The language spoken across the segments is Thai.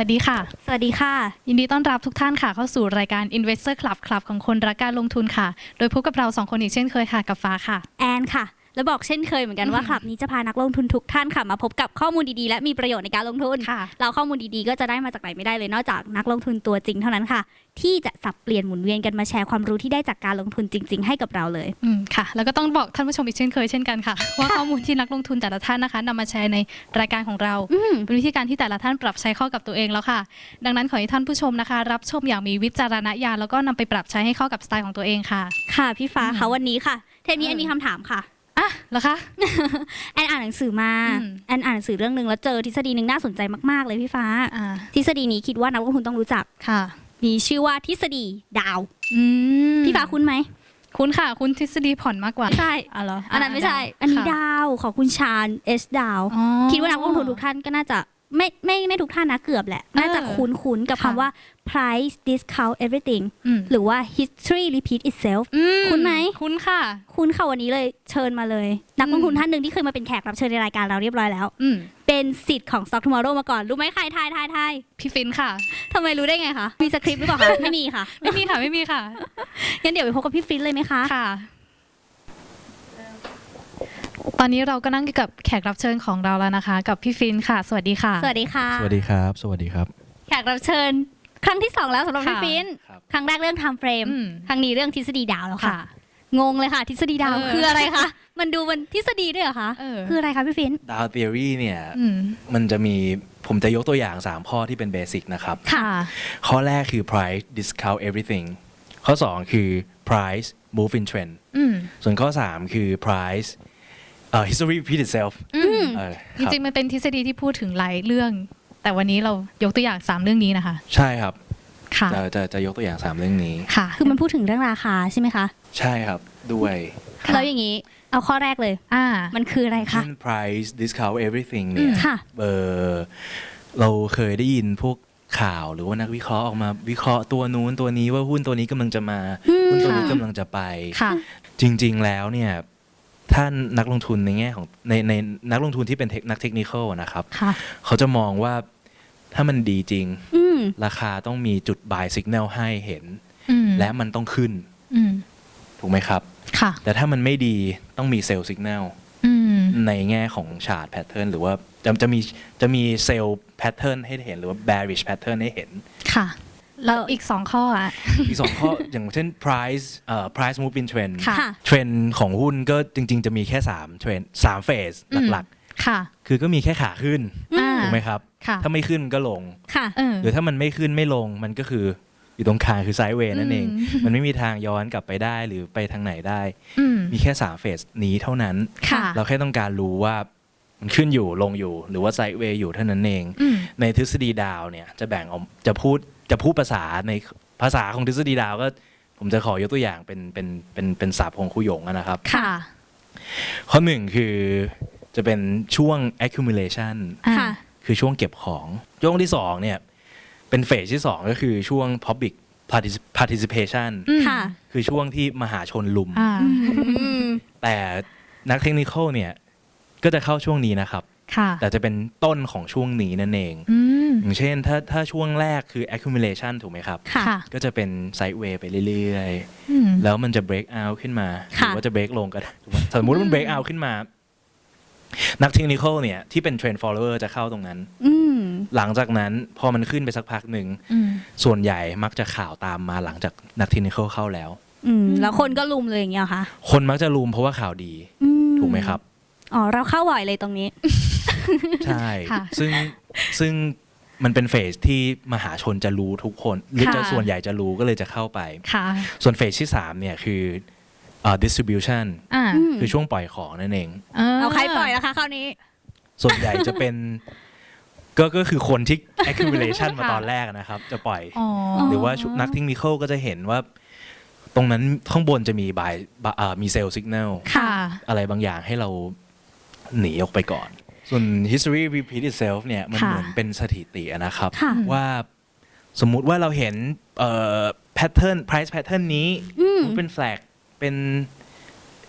สวัสดีค่ะ สวัสดีค่ะ ยินดีต้อนรับทุกท่านค่ะ เข้าสู่รายการ Investor Club คลับของคนรักการลงทุนค่ะ โดยพบกับเราสองคนอีกเช่นเคยค่ะกับฟ้าค่ะ แอนค่ะ และบอกเช่นเคยเหมือนกันว่าคลับนี้จะพานักลงทุนทุกท่านค่ะมาพบกับข้อมูลดีๆ และมีประโยชน์ในการลงทุนค่ะเราข้อมูลดีๆ ก็จะได้มาจากไหนไม่ได้เลยนอกจากนักลงทุนตัวจริงเท่านั้นค่ะ ที่จะสับเปลี่ยนหมุนเวียนกันมาแชร์ความรู้ที่ได้จากการลงทุนจริง ๆ ให้กับเราเลยอืมค่ะ แล้วก็ต้องบอกท่านผู้ชมอีกเช่นเคยเช่นกันค่ะ ว่าข้อมูลที่นักลงทุนแต่ละท่านนะคะนำมาแชร์ในรายการของเราอืมเป็นวิธีการที่แต่ละท่านปรับใช้เข้ากับตัวเองแล้วค่ะ ดังนั้นขอให้ท่านผู้ชมนะคะ รับชมอย่างมีวิจารณญาณแล้วก็นำไปปรับใช้ให้เข้ากับสไตล์ของตัวเองค่ะ ค่ะพี่ฟ้าอืมค่ะวันนี้ค่ะ เทปนี้เออแอนมีคำถามค่ะ อะเหรอคะ แอนอ่านหนังสือมา อืม แอนอ่านหนังสือเรื่องหนึ่งแล้วเจอทฤษฎีหนึ่งน่าสนใจมากๆเลยพี่ฟ้า อ่าทฤษฎีนี้คิดว่านักลงทุนต้องรู้จัก ค่ะ มีชื่อว่าทฤษฎีดาว อืมพี่ฟ้าคุ้นไหมคุ้นค่ะ คุณทฤษฎีผ่อนมากกว่าไม่ใช่อะเหรออัอันนั้นไม่ใช่ อันนี้ดาวของคุณชาญเอสดาว คิดว่านักลงทุนทุกท่านก็น่าจะ ไม่ไม่ไม่ทุกท่านนะเกือบแหละ น่าจะคุ้นคุ้นๆกับค่ะคำว่า price discount everything อืมหรือว่า history repeat itself อืคุ้นไหมคุ้นค่ะ คุ้นค่ะวันนี้เลยเชิญมาเลย นักลงทุนท่านหนึ่งที่เคยมาเป็นแขกรับเชิญในรายการเราเรียบร้อยแล้วอืมเป็นสิทธิ์ของ Stock Tomorrow มาก่อน รู้ไหมใครทายทายทายพี่ฟินค่ะทำไมรู้ได้ไงคะมีสคริปต์หรือเปล่าคะไม่มีค่ะ ไม่มีค่ะไม่มีค่ะงั้นเดี๋ยวไปพบกับพี่ฟรินเลยไหมคะค่ะ ตอนนี้เราก็นั่งอยู่กับแขกรับเชิญของเราแล้วนะคะ กับพี่ฟินค่ะ สวัสดีค่ะ สวัสดีค่ะ สวัสดีครับ สวัสดีครับ แขกรับเชิญ ครั้งที่สองแล้วสำหรับพี่ค่ะฟรินครับ ครั้งแรกเรื่อง time frame อืม ครั้งนี้เรื่องทฤษฎีดาวแล้วค่ะ ค่ะ งงเลยค่ะ ทฤษฎีดาวเออคืออะไรคะ มันดูมันทฤษฎีด้วยเหรอคะเออ คืออะไรคะพี่ฟินดาวเทอรี่เนี่ย อืมมันจะมีผมจะยกตัวอย่าง 3 ข้อที่เป็นเบสิกนะครับ ค่ะ ข้อแรกคือ price discount everything ข้อ 2 คือ price move in trend อืม ส่วนข้อ 3 คือ price เอ่อ history repeat itself อืมเออจครับริงๆมันเป็นทฤษฎีที่พูดถึงหลายเรื่อง แต่วันนี้เรายกตัวอย่างสามเรื่องนี้นะคะ ใช่ครับ ค่ะ จะจะจะยกตัวอย่าง3เรื่องนี้ ค่ะ คือมันพูดถึงเรื่องราคาใช่ไหมคะ ใช่ครับ ด้วย ค่ะ แล้วอย่างนี้เอาข้อแรกเลย อ่า มันคืออะไรคะเช่น price discount everything เนี่ยค่ะ เออเราเคยได้ยินพวกข่าวหรือว่านักวิเคราะห์ออกมาวิเคราะห์ตัวนู้นตัวนี้ว่าหุ้นตัวนี้กำลังจะมาอืมหุ้นตัวนี้ค่ะกำลังจะไป ค่ะ จริง ๆ แล้วเนี่ย ท่านนักลงทุนในแง่ของในในนักลงทุนที่เป็นเทคนักเทคนิคอลนะครับค่ะเขาจะมองว่าถ้ามันดีจริงอืมราคาต้องมีจุด buy signal ให้เห็นอืมและมันต้องขึ้นอืมถูกไหมครับค่ะแต่ถ้ามันไม่ดีต้องมีเซลล์สัญญาณอืมในแง่ของชาร์ตแพทเทิร์นหรือว่าจะจะมีจะมีเซลล์แพทเทิร์นให้เห็น หรือว่า bearish pattern ให้เห็นค่ะ แล้วอีกสองข้ออะ อีกสองข้อ อย่างเช่น price เอ่อ price move in trend ค่ะค่ะเทรนด์ของหุ้นก็จริง ๆ จะมีแค่3เทรนสามเฟสอืมหลักค่ะๆ คือก็มีแค่ขาขึ้น อ่าถูกไหมครับ ค่ะถ้าไม่ขึ้นก็ลง ค่ะ เออ หรือถ้ามันไม่ขึ้นไม่ลงมันก็คืออยู่ตรงกลางคือไซด์เวย์นั่นเองอืมมันไม่มีทางย้อนกลับไปได้หรือไปทางไหนได้ อืม มีแค่3เฟสนี้เท่านั้น ค่ะ เราแค่ต้องการรู้ว่า มันขึ้นอยู่ลงอยู่หรือว่าไซด์เวย์อยู่เท่านั้นเอง อืม ในทฤษฎีดาวเนี่ยจะแบ่งออกจะพูดจะพูดภาษาในภาษาของทฤษฎีดาวก็ผมจะขอยกตัวอย่างเป็นเป็นเป็นเป็นศัพท์ของครูหยงอะนะครับ ค่ะ ข้อหนึ่งคือจะเป็นช่วง accumulation อ่า ค่ะ คือช่วงเก็บของช่วงที่สองเนี่ยเป็นเฟสที่สองก็คือช่วง public particip- participation อืม ค่ะ คือช่วงที่มหาชนลุม อ่า อืม แต่นักเทคนิคอลเนี่ย ก็จะเข้าช่วงนี้นะครับ ค่ะแต่จะเป็นต้นของช่วงนี้นั่นเอง อืมอย่างเช่นถ้าถ้าช่วงแรกคือ accumulation ถูกไหมครับ ค่ะค่ะก็จะเป็นไซด์เวย์ไปเรื่อยอืม ๆ แล้วมันจะ break out ขึ้นมา หค่ะ รือว่าจะ break ลงก็ได้ถูกไหมสมมุติว่ามัน break out ขึ้นมา นักเทคนิคอลเนี่ย ที่เป็น trend follower จะเข้าตรงนั้น อืมหลังจากนั้นพอมันขึ้นไปสักพักหนึ่ง อืม ส่วนใหญ่มักจะข่าวตามมาหลังจากนักเทคนิคอลเข้าแล้ว อืมแล้วคนก็ลุมเลยอย่างเงี้ยเหรอคะคนมักจะรุมเพราะว่าข่าวดี อืถูกไหมครับ อ๋อเราเข้าบ่อยเลยตรงนี้ ใช่ ค่ะ ซึ่งซึ่งมันเป็นเฟสที่มหาชนจะรู้ทุกคน หรือจะค่ะส่วนใหญ่จะรู้ก็เลยจะเข้าไป ค่ะส่วนเฟสที่สามเนี่ยคือเอ่อ distribution อ่าอืมคือช่วงปล่อยของนั่นเอง เอาใครปล่อยนะคะคราวนี้ ส่วนใหญ่จะเป็น ก็ก็คือคนที่ accumulation มาค่ะตอนแรกนะครับ จะปล่อย อ๋อหรือว่าชุนักเทคนิคก็จะเห็นว่า ตรงนั้นข้างบนจะมีบายมีเซลล์สัญญาณ ค่ะ อะไรบางอย่างให้เรา หนีออกไปก่อน ส่วน history repeat itself เนี่ยมันค่ะเหมือนเป็นสถิติอะนะครับค่ะว่าสมมุติว่าเราเห็นเอ่อ pattern price pattern นี้อืมมันเป็น flag เป็น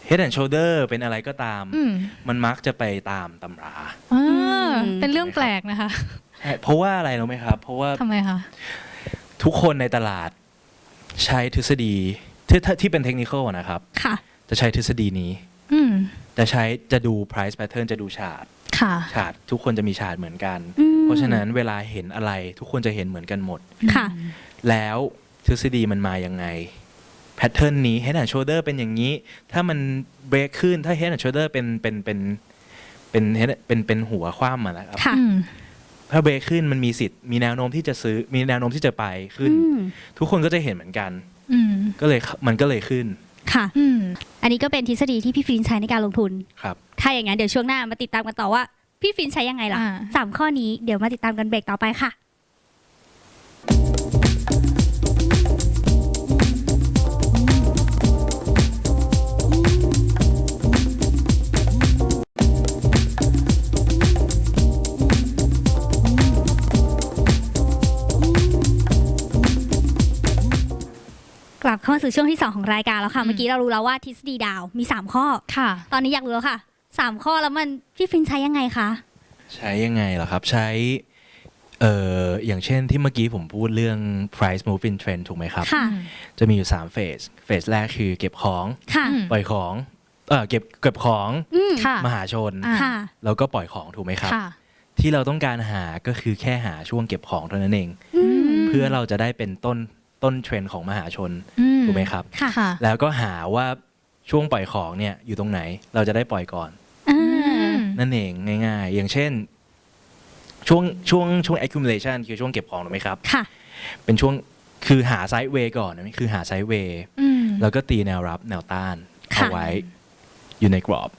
head and shoulder เป็นอะไรก็ตามอืมมันมักจะไปตามตำราอ่าอืมเป็นเรื่องแปลกนะคะ เพราะว่าอะไรรู้ไหมครับ เพราะว่าทำไมคะทุกคนในตลาดใช้ทฤษฎีที่ที่เป็นเทคนิคนะครับค่ะจะใช้ทฤษฎีนี้อืม จะใช้จะดู price pattern จะดูชาร์ตค่ะ ชาร์ตทุกคนจะมีชาร์ตเหมือนกัน อืม เพราะฉะนั้นเวลาเห็นอะไรทุกคนจะเห็นเหมือนกันหมด ค่ะ แล้วทฤษฎีมันมายังไง แพทเทิร์นนี้ head and shoulder เป็นอย่างนี้ ถ้ามันเบรกขึ้นถ้า head and shoulder เป็นเป็นเป็นเป็น head เป็นเป็นหัวคว่ำอะนะครับ ค่ะ อืมถ้าเบรกขึ้นมันมีสิทธิ์มีแนวโน้มที่จะซื้อมีแนวโน้มที่จะไปขึ้น อืม ทุกคนก็จะเห็นเหมือนกัน อืม ก็เลยมันก็เลยขึ้น ค่ะ อืม อันนี้ก็เป็นทฤษฎีที่พี่ฟินใช้ในการลงทุน ครับ ถ้าอย่างนั้นเดี๋ยวช่วงหน้ามาติดตามกันต่อว่า พี่ฟินใช้ยังไงล่ะอ่า สามข้อนี้เดี๋ยวมาติดตามกันเบรกต่อไปค่ะ กลับเข้ามาสู่ช่วงที่ 2 ของรายการแล้วค่ะอืมเมื่อกี้เรารู้แล้วว่าทฤษฎีดาวมี 3 ข้อ ค่ะ ตอนนี้อยากรู้แล้วค่ะ 3 ข้อแล้วมันพี่ฟินใช้ยังไงคะ ใช้ยังไงเหรอครับใช้เอ่ออย่างเช่นที่เมื่อกี้ผมพูดเรื่อง price moving trend ถูกไหมครับ ค่ะ จะมีอยู่3เฟสเฟสแรกคือเก็บของค่ะ อืม ปล่อยของเออเก็บเก็บของอืมค่ะ มหาชน อ่า ค่ะ แล้วก็ปล่อยของถูกไหมครับ ค่ะ ที่เราต้องการหาก็คือแค่หาช่วงเก็บของเท่านั้นเอง อืม เพื่อเราจะได้เป็นต้นต้นเทรนด์ของมหาชน อื ถูกไหมครับค่ะค่ะแล้วก็หาว่าช่วงปล่อยของเนี่ยอยู่ตรงไหนเราจะได้ปล่อยก่อนอ่านั่นเองง่ายๆ อย่างเช่น ช่วงช่วงช่วง accumulation คือช่วงเก็บของถูกไหมครับ ค่ะ เป็นช่วงคือหาไซด์เวย์ก่อนนะคือหาไซด์เวย์อืมแล้วก็ตีแนวรับแนวต้านค่ะเอาไว้อยู่ในกรอบ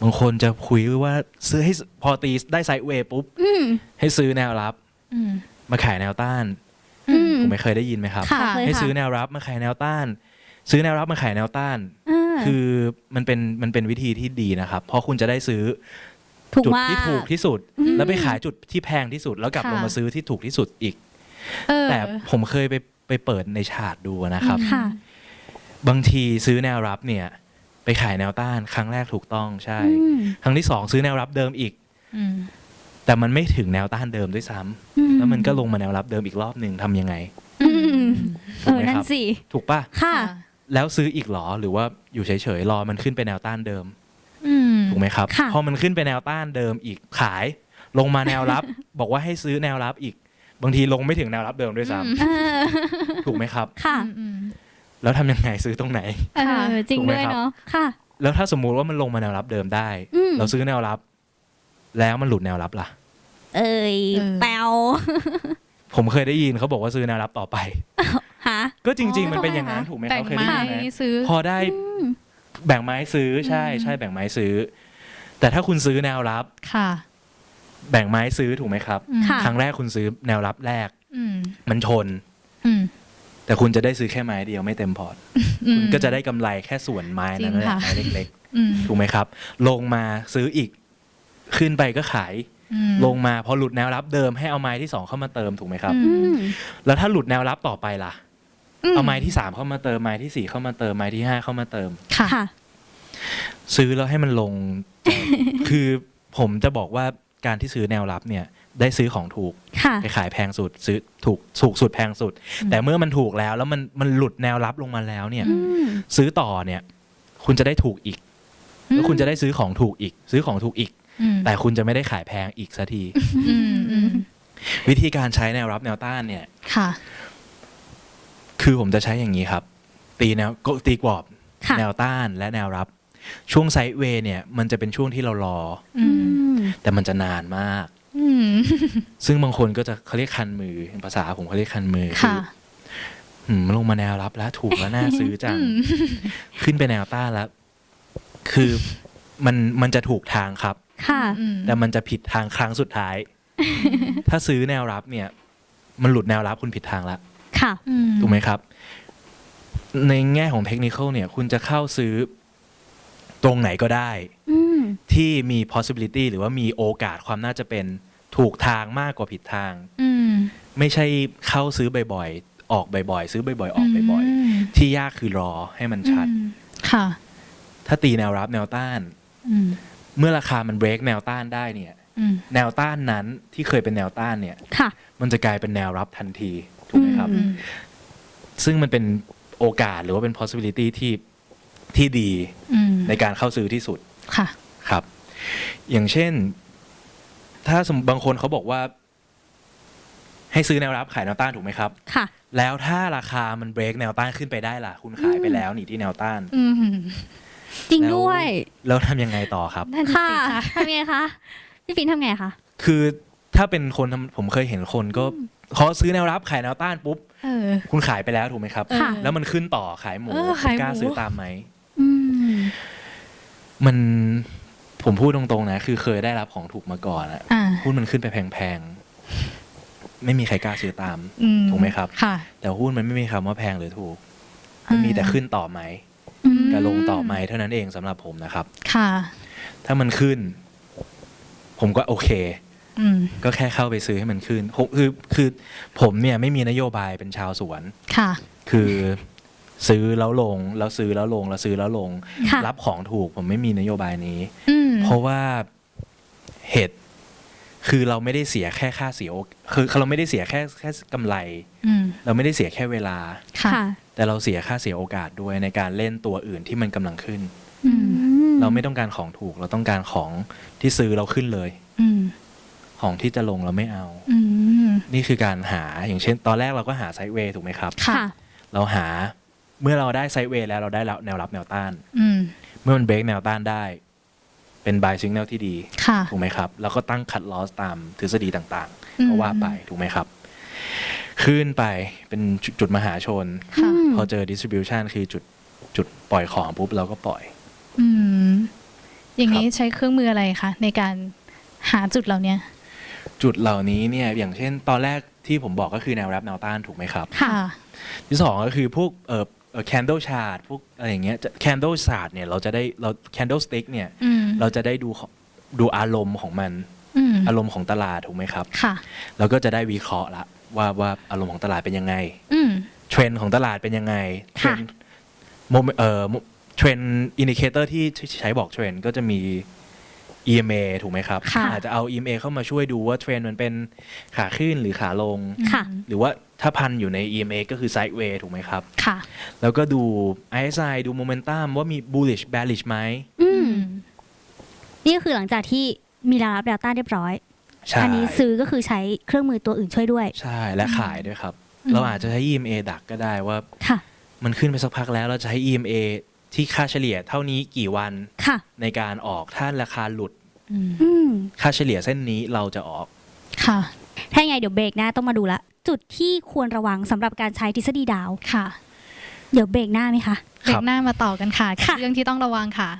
บางคนจะคุยว่าซื้อให้พอตีได้ไซด์เวย์ปุ๊บอืมให้ซื้อแนวรับอืมมาขายแนวต้านอืม ผมไม่เคยได้ยินไหมครับ ค่ะเคยให้ค่ะซื้อแนวรับมาขายแนวต้าน ซื้อแนวรับมาขายแนวต้านาคือมันเป็นมันเป็นวิธีที่ดีนะครับ เพราะคุณจะได้ซื้อถูกจุดมากที่ถูกที่สุดอืมแล้วไปขายจุดที่แพงที่สุด แล้วกลับค่ะลงมาซื้อที่ถูกที่สุดอีกเออแต่ผมเคยไปไปเปิดในชาร์ตดูนะครับค่ะบางทีซื้อแนวรับเนี่ย ไปขายแนวต้าน ครั้งแรกถูกต้องใช่อืมครั้งที่สองซื้อแนวรับเดิมอีกอืม แต่มันไม่ถึงแนวต้านเดิมด้วยซ้ำอืแล้วมันก็ลงมาแนวรับเดิมอีกรอบหนึ่งทำยังไง อืมเอถูกอไหมนั่คนรับ สิ ถูกปะค่ะ แล้วซื้ออีกเหรอหรือว่าอยู่เฉยๆรอมันขึ้นไปแนวต้านเดิม อืม ถูกไหมครับ ค่ะ พอมันขึ้นไปแนวต้านเดิมอีกขาย ลงมาแนวรับ บอกว่าให้ซื้อแนวรับอีก บางทีลงไม่ถึงแนวรับเดิมด้วยซ้เออำถูกไหมครับ ค่ะ อืมอืมแล้วทำยังไงซื้อตรงไหน เออ จริงถูกไหมด้วยครับเนาะ ค่ะ แล้วถ้าสมมุติว่ามันลงมาแนวรับเดิมได้ อืม เราซื้อแนวรับ แล้วมันหลุดแนวรับล่ะ เอ้ยเออ แปวผมเคยได้ยินเขาบอกว่าซื้อแนวรับต่อไป ฮะ ก็จริง ๆ มันทำไมเป็นอย่างนั้นคะถูกไหมแบ่เขางเคยได้ไม้ยินไหมซื้อ พอได้อืมแบ่งไม้ซื้อใช่ใช่แบ่งไม้ซื้อ แต่ถ้าคุณซื้อแนวรับ ค่ะแบ่งไม้ซื้อถูกไหมครับ อืมค่ะ ครั้งแรกคุณซื้อแนวรับแรก อืมมันชน อืมแต่คุณจะได้ซื้อแค่ไม้เดียวไม่เต็มพอร์ตอืม คุณก็จะได้กำไรแค่ส่วนไม้นั้นจริงแหละค่ะ ไม้เล็กอืม ๆ ถูกไหมครับ ลงมาซื้ออีก ขึ้นไปก็ขาย อืมลงมาพอหลุดแนวรับเดิมให้เอาไม้ที่สองเข้ามาเติมถูกไหมครับอือืม แล้วถ้าหลุดแนวรับต่อไปล่ะ อืม เอาไม้ที่สามเข้ามาเติมไม้ที่สี่เข้ามาเติมไม้ที่ห้าเข้ามาเติม ค่ะ ค่ะ ซื้อแล้วให้มันลง คือผมจะบอกว่าการที่ซื้อแนวรับเนี่ยได้ซื้อของถูก ค่ะ ไปขายแพงสุดซื้อถูกถูกสุดแพงสุดอืมแต่เมื่อมันถูกแล้วแล้วมันมันหลุดแนวรับลงมาแล้วเนี่ย อืม ซื้อต่อเนี่ย คุณจะได้ถูกอีก แล้วคุณจะได้ซื้อของถูกอีก ซื้อของถูกอีกอืม แต่คุณจะไม่ได้ขายแพงอีกสักทีอืมอืมวิธีการใช้แนวรับแนวต้านเนี่ยค่ะ คือผมจะใช้อย่างนี้ครับ ตีแนวก็ตีกรอบค่ะแนวต้านและแนวรับ ช่วงไซด์เวย์เนี่ย มันจะเป็นช่วงที่เรารออือืมมแต่มันจะนานมากอืมซึ่งบางคนก็จะเขาเรียกคันมือภาษาผมเขาเรียกคันมือค่ะหืมมันลงมาแนวรับแล้วถูกแล้วน่าซื้อจังอืมขึ้นไปแนวต้านแล้ว คือมันมันจะถูกทางครับ ค่ะอืมแต่มันจะผิดทางครั้งสุดท้าย ถ้าซื้อแนวรับเนี่ย มันหลุดแนวรับคุณผิดทางแล้วค่ะอืมถูกไหมครับ ในแง่ของเทคนิคเนี่ย คุณจะเข้าซื้อตรงไหนก็ได้อืมที่มี possibility หรือว่ามีโอกาสความน่าจะเป็นถูกทางมากกว่าผิดทางอืมไม่ใช่เข้าซื้อบ่อยๆ ออกบ่อยๆ ซื้อบ่อยๆ ออกบ่อยมๆที่ยากคือรอให้มันชัดอืมค่ะ ถ้าตีแนวรับแนวต้านอืม เมื่อราคามัน break แนวต้านได้เนี่ย อืมแนวต้านนั้นที่เคยเป็นแนวต้านเนี่ย ค่ะมันจะกลายเป็นแนวรับทันทีถูกไหมครับ อืมซึ่งมันเป็นโอกาสหรือว่าเป็น possibility ที่ที่ดีอืมในการเข้าซื้อที่สุดค่ะ ครับ อย่างเช่น ถ้าสมมติบางคนเขาบอกว่า ให้ซื้อแนวรับขายแนวต้านถูกไหมครับ ค่ะ แล้วถ้าราคามันเบรกแนวต้านขึ้นไปได้ล่ะ คุณขายไปแล้วนี่ที่แนวต้าน อืม จริงแล้วด้วยแล้วทำยังไงต่อครับ นั่นสิค่ะค่ะทำไงคะพี่ฟินทำไงคะคือถ้าเป็นคนทำผมเคยเห็นคนก็เขาซื้อแนวรับขายแนวต้านปุ๊บ เออ คุณขายไปแล้วถูกไหมครับ เออค่ะแล้วมันขึ้นต่อขายหมูเออขายหมู กล้าซื้อตามไหม อืม มันผมพูดตรงๆนะ คือเคยได้รับของถูกมาก่อนอะอ่าหุ้นมันขึ้นไปแพงๆ ไม่มีใครกล้าซื้อตาม อืถูกไหมครับ ค่ะ แต่หุ้นมันไม่มีคำว่าแพงหรือถูก มันมีแต่ขึ้นต่อไหม อืมกับลงต่อไหมเท่านั้นเองสำหรับผมนะครับ ค่ะ ถ้ามันขึ้น ผมก็โอเคอืมก็แค่เข้าไปซื้อให้มันขึ้นผมคือคือผมเนี่ยไม่มีนโยบายเป็นชาวสวนค่ะ คือซื้อแล้วลง แล้วซื้อแล้วลง แล้วซื้อแล้วลงค่ะรับของถูกผมไม่มีนโยบายนี้อืมเพราะว่าเหตุคือเราไม่ได้เสียแค่ค่าเสียโอคือเราไม่ได้เสียแค่แค่กำไรอืมเราไม่ได้เสียแค่เวลาค่ะค่ะ แต่เราเสียค่าเสียโอกาสด้วยในการเล่นตัวอื่นที่มันกำลังขึ้น อืมเราไม่ต้องการของถูกเราต้องการของที่ซื้อเราขึ้นเลย อืมของที่จะลงเราไม่เอา อืมนี่คือการหาอย่างเช่น ตอนแรกเราก็หาไซด์เวย์ถูกไหมครับ ค่ะค่ะเราหาเมื่อเราได้ไซด์เวย์แล้วเราได้แนวรับแนวต้าน อืมเมื่อมันเบรกแนวต้านได้ เป็นบายซิงแนลที่ดีค่ะ ถูกไหมครับ แล้วก็ตั้งคัดลอสตามทฤษฎีต่างอืๆมก็ว่าไปถูกไหมครับ ขึ้นไปเป็นจุดจุดมหาชน ค่ะอืมพอเจอ distribution คือจุดจุดปล่อยของปุ๊บเราก็ปล่อย อืม อย่างนี้ใช้เครื่องมืออะไรคะในการหาจุดเหล่าเนี้ยจุดเหล่านี้เนี่ยอย่างเช่น ตอนแรกที่ผมบอกก็คือแนวรับแนวต้านถูกไหมครับ ค่ะ ที่สองก็คือพวกเอ่อเอ่อ candle chart พวกอะไรอย่างเงี้ยจะ candle chart เนี่ยเราจะได้เรา candle stick เนี่ยอืมเราจะได้ดูของดูอารมณ์ของมันอืมอารมณ์ของตลาดถูกไหมครับ ค่ะแล้วก็จะได้วิเคราะห์ละ ว่าว่าอารมณ์ของตลาดเป็นยังไงอืม เทรนด์ของตลาดเป็นยังไงเทรค่ะนด์โมเมเอ่อเทรนด์อินดิเคเตอร์ที่ใช้บอกเทรนด์ก็จะมี EMA ถูกไหมครับ ค่ะ อาจจะเอา EMA เข้ามาช่วยดูว่าเทรนด์มันเป็นขาขึ้นหรือขาลง ค่ะ หรือว่าถ้าพันอยู่ใน EMA ก็คือ sideways ถูกไหมครับ ค่ะ แล้วก็ดู ISI ดู momentum ว่ามี bullish bearish ไหม อืมอืมนี่ก็คือหลังจากที่มีแนวรับแนวต้านเรียบร้อย ใช่ อันี้ซื้อก็คือใช้เครื่องมือตัวอื่นช่วยด้วย ใช่และขายด้วยครับ อืม เราอาจจะใช้ EMA ดักก็ได้ว่า ค่ะ มันขึ้นไปสักพักแล้วเราจะให้ EMA ที่ค่าเฉลี่ยเท่านี้กี่วันค่ะ ในการออกถ้าราคาหลุดอืมอืม ค่าเฉลี่ยเส้นนี้เราจะออก ค่ะ ถ้ายังไงเดี๋ยวเบรกหน้าต้องมาดูละ จุดที่ควรระวังสำหรับการใช้ทฤษฎีดาว ค่ะเดี๋ยวเบรกหน้าไหมคะ เบรกหน้ามาต่อกันค่ะกับค่ะ เรื่องที่ต้องระวังค่ะ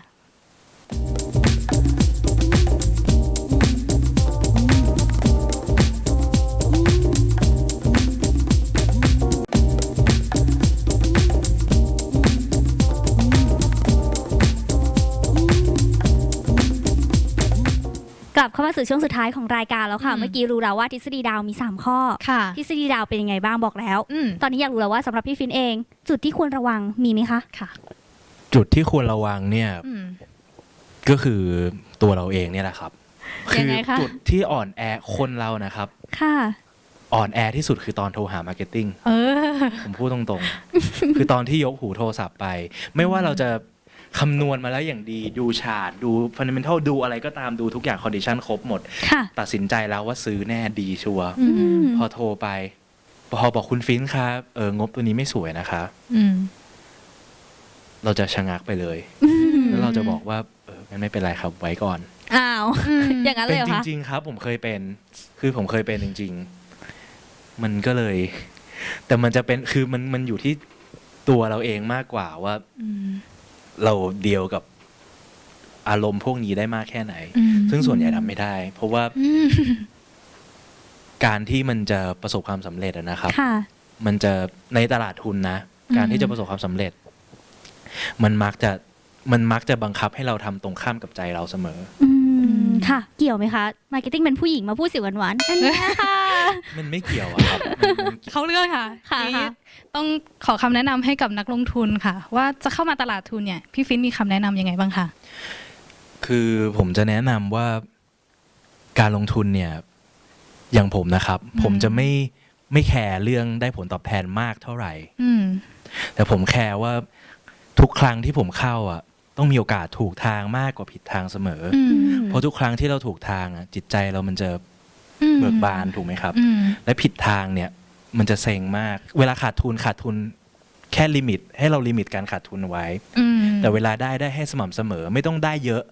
กลับเข้ามาสู่ช่วงสุดท้ายของรายการแล้วค่ะ อืม เมื่อกี้รู้แล้วว่าทฤษฎีดาวมี 3 ข้อ ค่ะ ทฤษฎีดาวเป็นยังไงบ้างบอกแล้ว อืม ตอนนี้อยากรู้แล้วว่าสำหรับพี่ฟินเอง จุดที่ควรระวังมีไหมคะ ค่ะ จุดที่ควรระวังเนี่ยอืม ก็คือตัวเราเองเนี่ยแหละครับยังไงคะ จุดที่อ่อนแอคนเรานะครับ ค่ะ อ่อนแอที่สุดคือตอนโทรหามาร์เก็ตติ้ง เออ ผมพูดตรงๆ คือตอนที่ยกหูโทรศัพท์ไป ไม่ว่าเราจะ คำนวณมาแล้วอย่างดีดูชาร์ตดูฟันเดเมนทัลดูอะไรก็ตามดูทุกอย่างคอนดิชันครบหมด ค่ะ ตัดสินใจแล้วว่าซื้อแน่ดีชัวร์อืม พอโทรไป พอบอกคุณฟินซ์ครับเอองบตัวนี้ไม่สวยนะคะ อืม เราจะชะงักไปเลย แล้วเราจะบอกว่าเอองั้นไม่เป็นไรครับไว้ก่อน อ้าว อย่างนั้นเลเป็ยนเหรอจคะ ริง ๆ ครับ ผมเคยเป็น คือผมเคยเป็นจริง ๆ มันก็เลย แต่มันจะเป็นคือมันมันอยู่ที่ตัวเราเองมากกว่าว่า อืม เราเดียวกับอารมณ์พวกนี้ได้มากแค่ไหน อืม ซึ่งส่วนใหญ่ทำไม่ได้ เพราะว่าอืมการที่มันจะประสบความสำเร็จอะนะครับ ค่ะ มันจะในตลาดทุนนะการที่จะประสบความสำเร็จ มันมักจะมันมักจะบังคับให้เราทำตรงข้ามกับใจเราเสมอ อืม ค่ะ เกี่ยวไหมคะมาร์เก็ตติ้งเป็นผู้หญิงมาพูดเสียงหวานๆอันเนี้ยค่ะ มันไม่เกี่ยวอะครับมันมันเกี่ยวเขาเรื่องค่ะค่ะทีนี้ค่ะ ต้องขอคำแนะนำให้กับนักลงทุนค่ะ ว่าจะเข้ามาตลาดทุนเนี่ยพี่ฟินมีคำแนะนำยังไงบ้างคะ คือผมจะแนะนำว่าการลงทุนเนี่ย อย่างผมนะครับอืมผมจะไม่ไม่แคร์เรื่องได้ผลตอบแทนมากเท่าไหร่ อืม แต่ผมแคร์ว่าทุกครั้งที่ผมเข้าอะ ต้องมีโอกาสถูกทางมากกว่าผิดทางเสมอออืมเพราะทุกครั้งที่เราถูกทางอะจิตใจเรามันจะอืมเบิกบานถูกไหมครับอืมและผิดทางเนี่ยมันจะเซ็งมาก เวลาขาดทุนขาดทุนแค่ลิมิต ให้เราลิมิตการขาดทุนเอาไว้อืมแต่เวลาได้ได้ให้สม่ำเสมอไม่ต้องได้เยอะ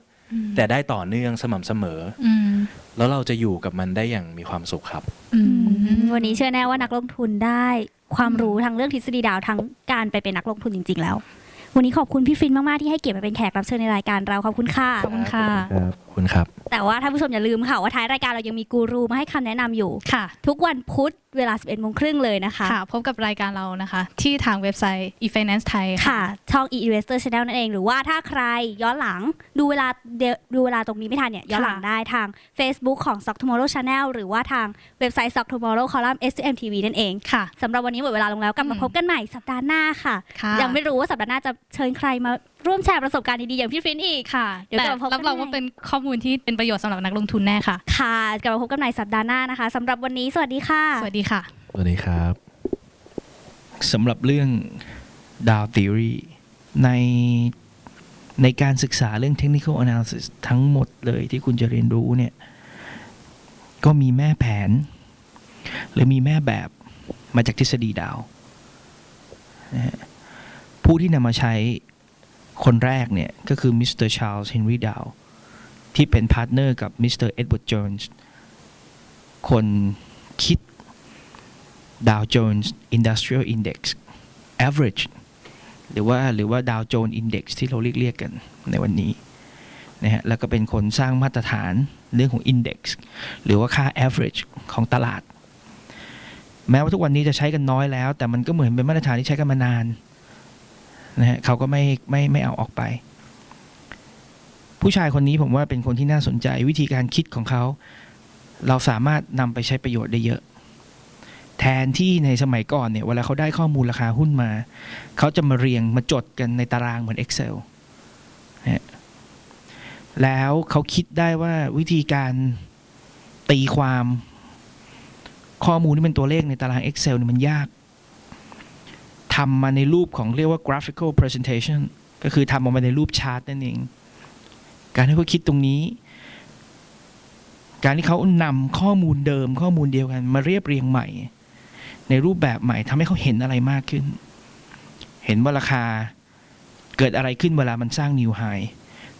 แต่ได้ต่อเนื่องสม่ำเสมออืมแล้วเราจะอยู่กับมันได้อย่างมีความสุขครับอืมวันนี้เชื่อแน่ว่านักลงทุนได้ความรู้ทั้งเรื่องทฤษฎีดาวทั้งการไปเป็นนักลงทุนจริง ๆ แล้ว วันนี้ขอบคุณพี่ฟินมาก ๆ ที่ให้เกียรติมาเป็นแขกรับเชิญในรายการเราขอบคุณค่ะ ขอบคุณค่ะขอบคุณครับ แต่ว่าท่านผู้ชมอย่าลืมค่ะว่าท้ายรายการเรายังมีกูรูมาให้คำแนะนำอยู่ ค่ะ ทุกวันพุธ เวลา 11โมงครึ่งเลยนะคะค่ะพบกับรายการเรานะคะ ที่ทางเว็บไซต์ e-finance Thai ค่ะ ช่อง e-investor channel นั่นเอง หรือว่าถ้าใครย้อนหลังดูเวลาเดดูเวลาตรงนี้ไม่ทันเนี่ยย้อนหลังได้ทาง Facebook ของ Stock Tomorrow Channel หรือว่าทางเว็บไซต์ Stock Tomorrow Column SMTV นั่นเองค่ะสำหรับวันนี้หมดเวลาลงแล้วกลับมาอืมพบกันใหม่สัปดาห์หน้าค่ะค่ะ ยังไม่รู้ว่าสัปดาห์หน้าจะเชิญใครมาร่วมแชร์ประสบการณ์ดี ๆ อย่างพี่ฟินอีกค่ะ เดี๋ยวแต่กลับมาพบกันรับรองใหม่ว่าเป็นข้อมูลที่เป็นประโยชน์สำหรับนักลงทุนแน่ค่ะ ค่ะ กลับมาพบกันใหม่สัปดาห์หน้านะคะสำหรับวันนี้สวัสดีค่ะ สวัสดีค่ะ สวัสดีครับสำหรับเรื่องดาว theory ในในการศึกษาเรื่อง technical analysis ทั้งหมดเลยที่คุณจะเรียนรู้เนี่ย ก็มีแม่แผน หรือมีแม่แบบมาจากทฤษฎีดาวนะฮะผู้ที่นำมาใช้คนแรกเนี่ย ก็คือมิสเตอร์ชาร์ลส์เฮนรีดาวที่เป็นพาร์ทเนอร์กับมิสเตอร์เอ็ดเวิร์ด o จ n ส์คนคิด Dow Jones Industrial Index Average หรือว่าหรือว่า Dow Jones Index ที่เราเรียกเรียกกันในวันนี้นะฮะแล้วก็เป็นคนสร้างมาตรฐานเรื่องของ Index หรือว่าค่า Average ของตลาด แม้ว่าทุกวันนี้จะใช้กันน้อยแล้ว แต่มันก็เหมือนเป็นมาตรฐานที่ใช้กันมานานนะฮะเขาก็ไม่ไม่ไม่เอาออกไป ผู้ชายคนนี้ผมว่าเป็นคนที่น่าสนใจวิธีการคิดของเขา เราสามารถนำไปใช้ประโยชน์ได้เยอะ แทนที่ในสมัยก่อนเนี่ยเวลาเขาได้ข้อมูลราคาหุ้นมา เขาจะมาเรียงมาจดกันในตารางเหมือน Excel แล้วเขาคิดได้ว่าวิธีการตีความข้อมูลที่เป็นตัวเลขในตาราง Excel นี่มันยากทำมาในรูปของเรียกว่า graphical presentation ก็คือทำออกมาในรูปชาร์ตนั่นเอง การให้เขาคิดตรงนี้ การที่เขานำข้อมูลเดิมข้อมูลเดียวกันมาเรียบเรียงใหม่ ในรูปแบบใหม่ทำให้เขาเห็นอะไรมากขึ้น เห็นว่าราคาเกิดอะไรขึ้นเวลามันสร้างนิวไฮ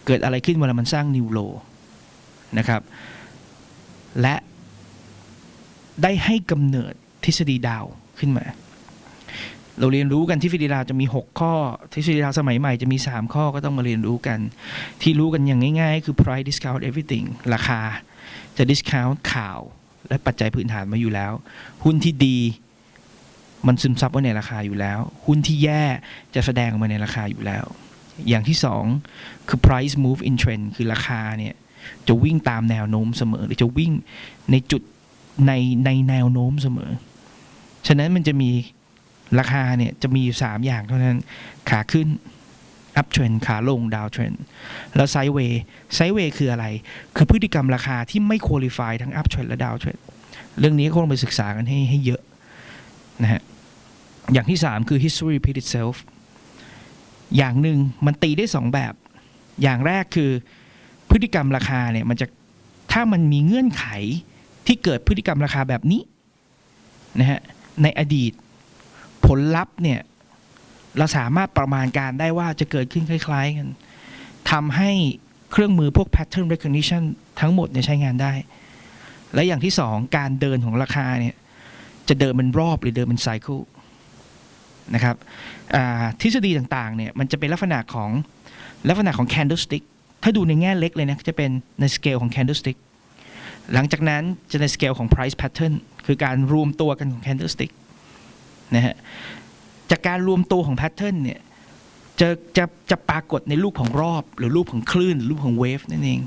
เกิดอะไรขึ้นเวลามันสร้างนิวโลนะครับ และได้ให้กำเนิดทฤษฎีดาวขึ้นมา เราเรียนรู้กันที่ทฤษฎีดาวจะมี 6 ข้อ ทฤษฎีดาวสมัยใหม่จะมี 3 ข้อก็ต้องมาเรียนรู้กัน ที่รู้กันอย่างง่ายๆ คือ price discount everything ราคาจะ discount ข่าว และปัจจัยพื้นฐานมาอยู่แล้ว หุ้นที่ดี มันซึมซับไว้ในราคาอยู่แล้ว หุ้นที่แย่จะแสดงออกมาในราคาอยู่แล้ว อย่างที่สองคือ price move in trend คือราคาเนี่ยจะวิ่งตามแนวโน้มเสมอ หรือจะวิ่งในจุดในในแนวโน้มเสมอ ฉะนั้นมันจะมีราคาเนี่ยจะมีอยู่สามอย่างเท่านั้น ขาขึ้น up trend ขาลง down trend แล้ว sideway sideway คืออะไร คือพฤติกรรมราคาที่ไม่ qualify ทั้ง up trend และ down trend เรื่องนี้ก็ต้องไปศึกษากันให้ให้เยอะ นะฮะอย่างที่สามคือ history repeat itself อย่างหนึ่งมันตีได้สองแบบ อย่างแรกคือพฤติกรรมราคาเนี่ยมันจะถ้ามันมีเงื่อนไขที่เกิดพฤติกรรมราคาแบบนี้นะฮะในอดีตผลลัพธ์เนี่ยเราสามารถประมาณการได้ว่าจะเกิดขึ้นคล้าย ๆ กันทำให้เครื่องมือพวก pattern recognition ทั้งหมดเนี่ยใช้งานได้ และอย่างที่สองการเดินของราคาเนี่ย จะเดินเป็นรอบหรือเดินเป็นไซเคิลนะครับทฤษฎีต่างๆเนี่ยมันจะเป็นลักษณะของลักษณะของ candlestick ถ้าดูในแง่เล็กเลยนะจะเป็นในสเกลของ candlestick หลังจากนั้นจะในสเกลของ price pattern คือการรวมตัวกันของ candlestick นะฮะจากการรวมตัวของ pattern เนี่ยจะจะจะปรากฏในรูปของรอบ หรือรูปของคลื่นหรือรูปของ wave นั่นเอง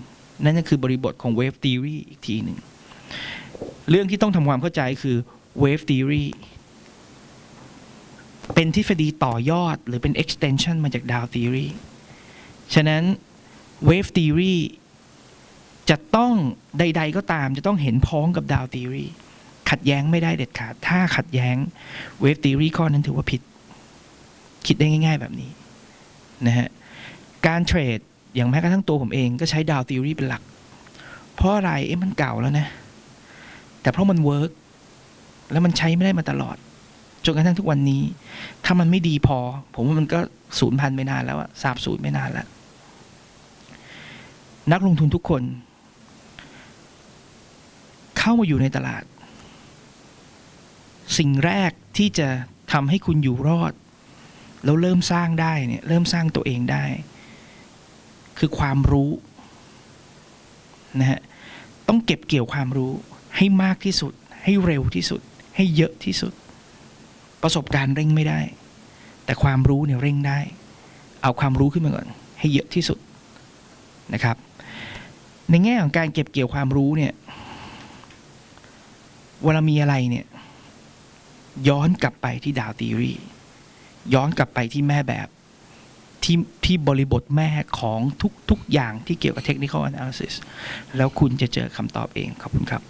นั่นก็คือบริบทของ wave theory อีกทีหนึ่ง เรื่องที่ต้องทำความเข้าใจคือ wave theory เป็นทฤษฎีต่อยอดหรือเป็น extension มาจาก Dow theory ฉะนั้น wave theory จะต้องใด ๆ ก็ตามจะต้องเห็นพ้องกับดาวธีรีขัดแย้งไม่ได้เด็ดขาด ถ้าขัดแย้งเวฟธีรีข้อนั้นถือว่าผิด คิดได้ง่าย ๆ แบบนี้นะฮะ การเทรดอย่างแม้กระทั่งตัวผมเองก็ใช้ดาวธีรีเป็นหลัก เพราะอะไรเอ๊ะมันเก่าแล้วนะ แต่เพราะมันเวิร์ก แล้วมันใช้ไม่ได้มาตลอด จนกระทั่งทุกวันนี้ ถ้ามันไม่ดีพอ ผมว่ามันก็สูญพันธุ์ไปนานแล้วอะสาบสูญไม่นานแล้ว นักลงทุนทุกคน เข้ามาอยู่ในตลาด สิ่งแรกที่จะทำให้คุณอยู่รอด แล้วเริ่มสร้างได้เนี่ยเริ่มสร้างตัวเองได้ คือความรู้นะฮะต้องเก็บเกี่ยวความรู้ให้มากที่สุดให้เร็วที่สุด ให้เยอะที่สุด ประสบการณ์เร่งไม่ได้ แต่ความรู้เนี่ยเร่งได้ เอาความรู้ขึ้นมาก่อน ให้เยอะที่สุดนะครับ ในแง่ของการเก็บเกี่ยวความรู้เนี่ยเวลามีอะไรเนี่ย ย้อนกลับไปที่ดาวตีรีย้อนกลับไปที่แม่แบบที่ที่บริบทแม่ของทุกทุกอย่างที่เกี่ยวกับ technical analysis แล้วคุณจะเจอคำตอบเอง ขอบคุณครับ